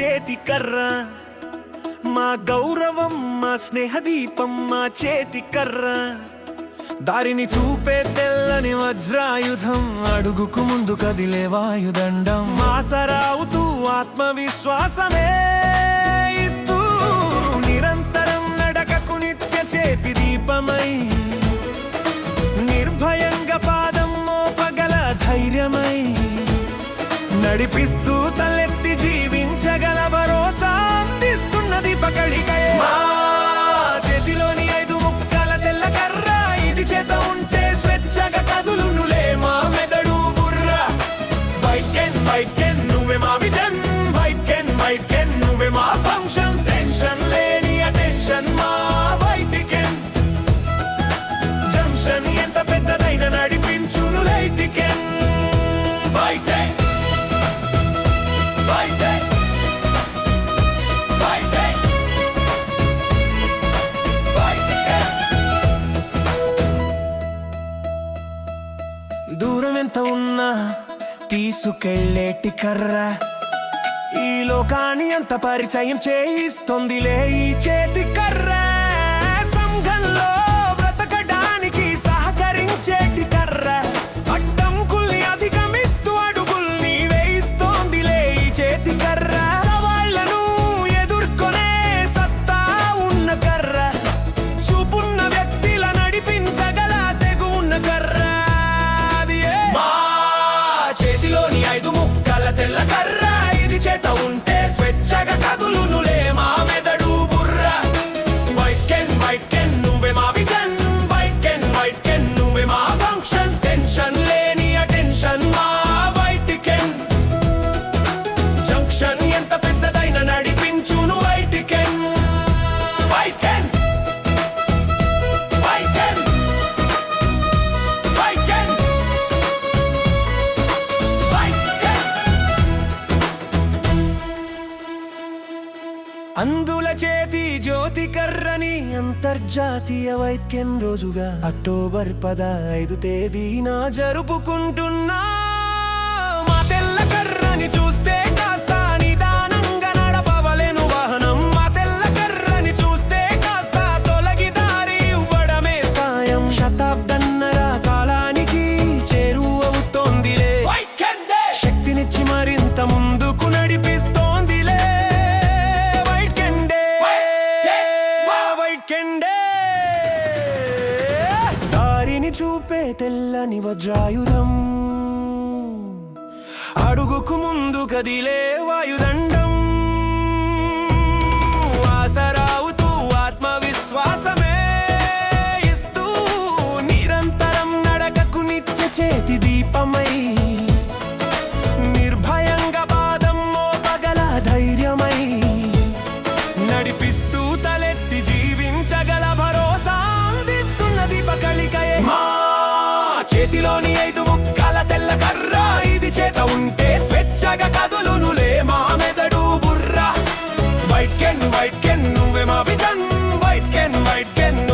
చేతి కర్ర. మా గౌరవం మా స్నేహదీపం మా చేతి కర్ర. దారిని చూపే తెల్లని వజ్రాయుధం అడుగుకు ముందు కదిలే వాయుదండం. మాసరావుతూ ఆత్మవిశ్వాసమే ఇస్తూ నిరంతరం నడకకు నిత్య చేతి దీపమై నిర్భయంగా పాదం మోపగల ధైర్యమై నడిపిస్తూ అందిస్తున్నది చేతిలోని ఐదు ముక్కల తెల్ల కర్ర. ఇది చేత ఉంటే స్వేచ్ఛగా కదులునులే మా మెదడు బుర్ర. వైట్ కెన్ వైట్ ఎంత ఉన్నా తీసుకెళ్ళేటి కర్ర. ఈ లోకాన్ని అంత పరిచయం చేయిస్తోందిలే ఈ చేతి కర్ర. అందుల చేతి జ్యోతి కర్రని అంతర్జాతీయ వైద్యం రోజుగా అక్టోబర్ పదహైదు తేదీన జరుపుకుంటున్నా. దారిని చూపే తెల్లని వజ్రాయుధం. అడుగుకు ముందు కదిలే వాయుదండం. ఆసరావుతూ ఆత్మవిశ్వాసమే ఇస్తూ నిరంతరం నడకకు నిత్య చేతి దీపమై. నిర్భయంగా పాదం మోపగల ధైర్యమై. నడిపిస్తూ ain't no